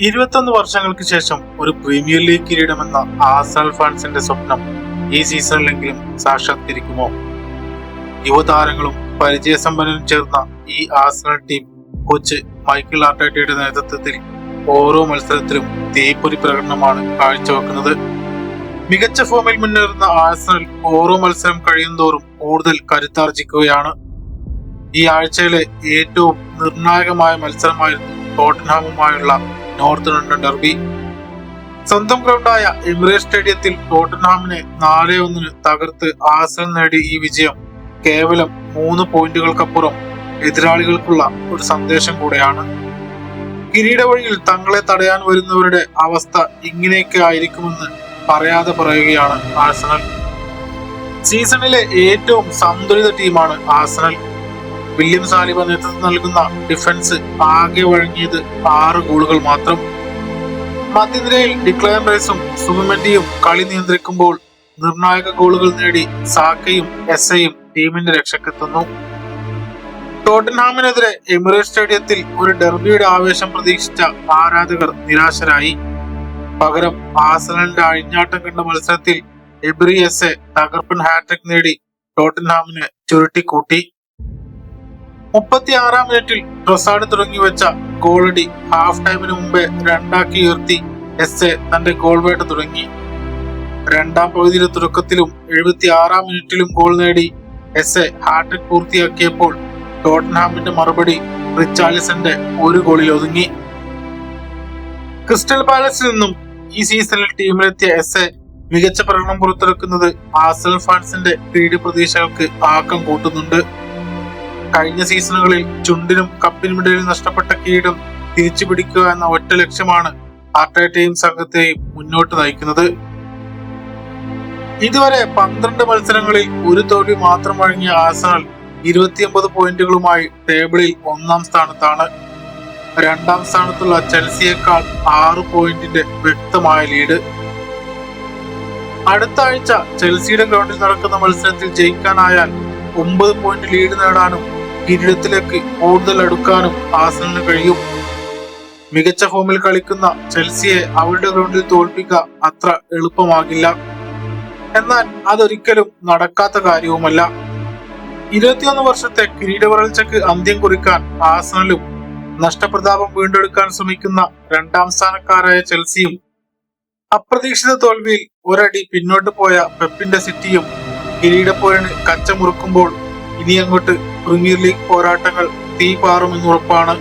ഇരുപത്തൊന്ന് വർഷങ്ങൾക്ക് ശേഷം ഒരു പ്രീമിയർ ലീഗ് കിരീടമെന്ന ആസണൽ ഫാൻസിന്റെ സ്വപ്നം ഈ സീസണിലെങ്കിലും സാക്ഷാത്കരിക്കുമോ? യുവതാരങ്ങളും പരിചയസമ്പന്നരും ചേർന്ന ഈ ആസനൽ ടീം കോച്ച് മൈക്കിൾ ആർട്ടേറ്റയുടെ നേതൃത്വത്തിൽ ഓരോ മത്സരത്തിലും തീപ്പൊരി പ്രകടനമാണ് കാഴ്ചവെക്കുന്നത്. മികച്ച ഫോമിൽ മുന്നേറുന്ന ആഴ്സണൽ ഓരോ മത്സരം കഴിയുന്തോറും കൂടുതൽ കരുത്താർജിക്കുകയാണ്. ഈ ആഴ്ചയിലെ ഏറ്റവും നിർണായകമായ മത്സരമായിരുന്നു ടോട്ടൻഹാമുമായുള്ള നോർത്ത് ലണ്ടൻ ഡെർബി. സ്വന്തം ഗ്രൗണ്ടായ എമിറേറ്റ് സ്റ്റേഡിയത്തിൽ ടോട്ടൻഹാമിനെ നാല് ഒന്നിന് തകർത്ത് ആസൽ നേടിയ ഈ വിജയം കേവലം മൂന്ന് പോയിന്റുകൾക്കപ്പുറം എതിരാളികൾക്കുള്ള ഒരു സന്ദേശം കൂടെയാണ്. കിരീട വഴിയിൽ തങ്ങളെ തടയാൻ വരുന്നവരുടെ അവസ്ഥ ഇങ്ങനെയൊക്കെ ആയിരിക്കുമെന്ന് പറയാതെ പറയുകയാണ് ആഴ്സണൽ സീസണിലെ ഏറ്റവും സന്തുലിത ടീമാണ് ആഴ്സണൽ വില്യം സാലിബ നേതൃത്വം നൽകുന്ന ഡിഫൻസ് ആകെ വഴങ്ങിയത് ആറ് ഗോളുകൾ മാത്രം. മധ്യനിരയിൽ ഡിക്ലയൻ റൈസും സുബമെന്റിയും കളി നിയന്ത്രിക്കുമ്പോൾ നിർണായക ഗോളുകൾ നേടി സാക്കയും എസ് ഐയും ടീമിന്റെ രക്ഷക്കെത്തുന്നു. ടോട്ടൻഹാമിനെതിരെ എമിറേറ്റ് സ്റ്റേഡിയത്തിൽ ഒരു ഡെർബിയുടെ ആവേശം പ്രതീക്ഷിച്ച ആരാധകർ നിരാശരായി. പകരം ആസനലിന്റെ അഴിഞ്ഞാട്ടം കണ്ട മത്സരത്തിൽ എബ്രി എസ് എ തകർപ്പൻ ഹാട്രിക് നേടി ടോട്ടൻഹാമിനെ ചുരുട്ടിക്കൂട്ടി. മുപ്പത്തിയാറാം മിനിറ്റിൽ ട്രൊസാഡ് തുടങ്ങി വെച്ച ഗോളടി ഹാഫ് ടൈമിന് മുമ്പേ രണ്ടാക്കി ഉയർത്തി എസ് എ തന്റെ ഗോൾ വേട്ട തുടങ്ങി. രണ്ടാം പകുതിയിലെ തുടക്കത്തിലും എഴുപത്തി ആറാം മിനിറ്റിലും ഗോൾ നേടി എസ് എ ഹാട്രിക് പൂർത്തിയാക്കിയപ്പോൾ ടോട്ടൻഹാമിന്റെ മറുപടി റിച്ചാർലിസന്റെ ഒരു ഗോളിൽ ഒതുങ്ങി. ക്രിസ്റ്റൽ പാലസിൽ നിന്നും ഈ സീസണിൽ ടീമിലെത്തിയ എസ് എ മികച്ച പ്രകടനം പുറത്തിറക്കുന്നത് ആസൽ ഫാൻസിന്റെ പ്രതീക്ഷകൾക്ക് ആക്കം കൂട്ടുന്നുണ്ട്. കഴിഞ്ഞ സീസണുകളിൽ ചുണ്ടിനും കപ്പിനുമിടയിൽ നഷ്ടപ്പെട്ട കിരീടം തിരിച്ചു പിടിക്കുക എന്ന ഒറ്റ ലക്ഷ്യമാണ് ആർട്ടേറ്റയും സംഘത്തെയും മുന്നോട്ട് നയിക്കുന്നത്. ഇതുവരെ പന്ത്രണ്ട് മത്സരങ്ങളിൽ ഒരു തോൽവി മാത്രം വഴങ്ങിയ ആസണൽ ഇരുപത്തിയൊമ്പത് പോയിന്റുകളുമായി ടേബിളിൽ ഒന്നാം സ്ഥാനത്താണ്. രണ്ടാം സ്ഥാനത്തുള്ള ചെൽസിയേക്കാൾ ആറ് പോയിന്റിന്റെ വ്യക്തമായ ലീഡ്. അടുത്ത ആഴ്ച ചെൽസിയുടെ ഗ്രൗണ്ടിൽ നടക്കുന്ന മത്സരത്തിൽ ജയിക്കാനായാൽ ഒമ്പത് പോയിന്റ് ലീഡ് നേടാനും കിരീടത്തിലേക്ക് കൂടുതൽ അടുക്കാനും ആസലിന് കഴിയും. മികച്ച ഫോമിൽ കളിക്കുന്ന ചെൽസിയെ അവരുടെ ഗ്രൗണ്ടിൽ തോൽപ്പിക്കുക അത്ര എളുപ്പമാകില്ല. എന്നാൽ അതൊരിക്കലും നടക്കാത്ത കാര്യവുമല്ല. ഇരുപത്തിയൊന്ന് വർഷത്തെ കിരീട വരൾച്ചയ്ക്ക് അന്ത്യം കുറിക്കാൻ ആസനലും നഷ്ടപ്രതാപം വീണ്ടെടുക്കാൻ ശ്രമിക്കുന്ന രണ്ടാം സ്ഥാനക്കാരായ ചെൽസിയും അപ്രതീക്ഷിത തോൽവിയിൽ ഒരടി പിന്നോട്ട് പോയ പെപ്പിന്റെ സിറ്റിയും കിരീടപ്പോരിന് കച്ചമുറുക്കുമ്പോൾ ഇനി അങ്ങോട്ട് പ്രീമിയർ ലീഗ് പോരാട്ടങ്ങൾ തീ പാറുമെന്നുറപ്പാണ്